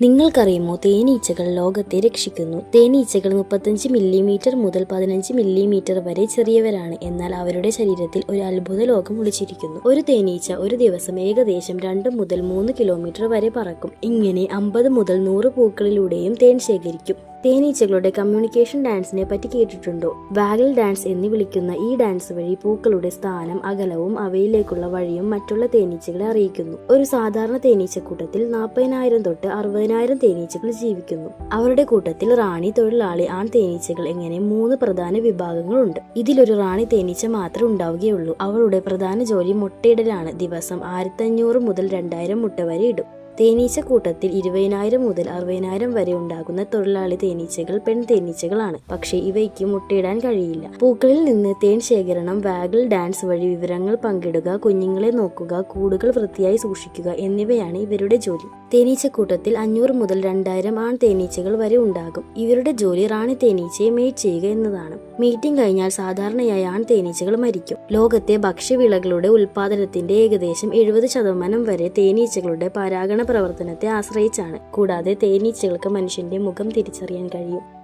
നിങ്ങൾക്കറിയുമോ തേനീച്ചകൾ ലോകത്തെ രക്ഷിക്കുന്നു. തേനീച്ചകൾ മുപ്പത്തഞ്ച് മില്ലിമീറ്റർ മുതൽ പതിനഞ്ച് മില്ലിമീറ്റർ വരെ ചെറിയവരാണ്. എന്നാൽ അവരുടെ ശരീരത്തിൽ ഒരു അത്ഭുത ലോകം ഒളിച്ചിരിക്കുന്നു. ഒരു തേനീച്ച ഒരു ദിവസം ഏകദേശം രണ്ട് മുതൽ മൂന്ന് കിലോമീറ്റർ വരെ പറക്കും. ഇങ്ങനെ അമ്പത് മുതൽ നൂറ് പൂക്കളിലൂടെയും തേൻ ശേഖരിക്കും. തേനീച്ചകളുടെ കമ്മ്യൂണിക്കേഷൻ ഡാൻസിനെ പറ്റി കേട്ടിട്ടുണ്ടോ? വാഗൽ ഡാൻസ് എന്ന് വിളിക്കുന്ന ഈ ഡാൻസ് വഴി പൂക്കളുടെ സ്ഥാനം അകലവും അവയിലേക്കുള്ള വഴിയും മറ്റുള്ള തേനീച്ചകളെ അറിയിക്കുന്നു. ഒരു സാധാരണ തേനീച്ചക്കൂട്ടത്തിൽ നാൽപ്പതിനായിരം തൊട്ട് അറുപതിനായിരം തേനീച്ചകൾ ജീവിക്കുന്നു. അവരുടെ കൂട്ടത്തിൽ റാണി തൊഴിലാളി ആൺ തേനീച്ചകൾ എങ്ങനെ മൂന്ന് പ്രധാന വിഭാഗങ്ങളുണ്ട്. ഇതിലൊരു റാണി തേനീച്ച മാത്രം ഉണ്ടാവുകയുള്ളൂ. അവളുടെ പ്രധാന ജോലി മുട്ടയിടലാണ്. ദിവസം ആയിരത്തഞ്ഞൂറ് മുതൽ രണ്ടായിരം മുട്ട വരെ ഇടും. തേനീച്ച കൂട്ടത്തിൽ ഇരുപതിനായിരം മുതൽ അറുപതിനായിരം വരെ ഉണ്ടാകുന്ന തൊഴിലാളി തേനീച്ചകൾ പെൺ തേനീച്ചകളാണ്. പക്ഷേ ഇവയ്ക്ക് മുട്ടയിടാൻ കഴിയില്ല. പൂക്കളിൽ നിന്ന് തേൻ ശേഖരണം വാഗൽ ഡാൻസ് വഴി വിവരങ്ങൾ പങ്കിടുക കുഞ്ഞുങ്ങളെ നോക്കുക കൂടുകൾ വൃത്തിയായി സൂക്ഷിക്കുക എന്നിവയാണ് ഇവരുടെ ജോലി. തേനീച്ചക്കൂട്ടത്തിൽ അഞ്ഞൂറ് മുതൽ രണ്ടായിരം ആൺ തേനീച്ചകൾ വരെ ഉണ്ടാകും. ഇവരുടെ ജോലി റാണി തേനീച്ചയെ മേറ്റ് ചെയ്യുക എന്നതാണ്. മീറ്റിംഗ് കഴിഞ്ഞാൽ സാധാരണയായി ആൺ തേനീച്ചകൾ മരിക്കും. ലോകത്തെ ഭക്ഷ്യവിളകളുടെ ഉൽപാദനത്തിന്റെ ഏകദേശം എഴുപത് ശതമാനം വരെ തേനീച്ചകളുടെ പരാഗണ പ്രവർത്തനത്തെ ആശ്രയിച്ചാണ്. കൂടാതെ തേനീച്ചകൾക്ക് മനുഷ്യന്റെ മുഖം തിരിച്ചറിയാൻ കഴിയും.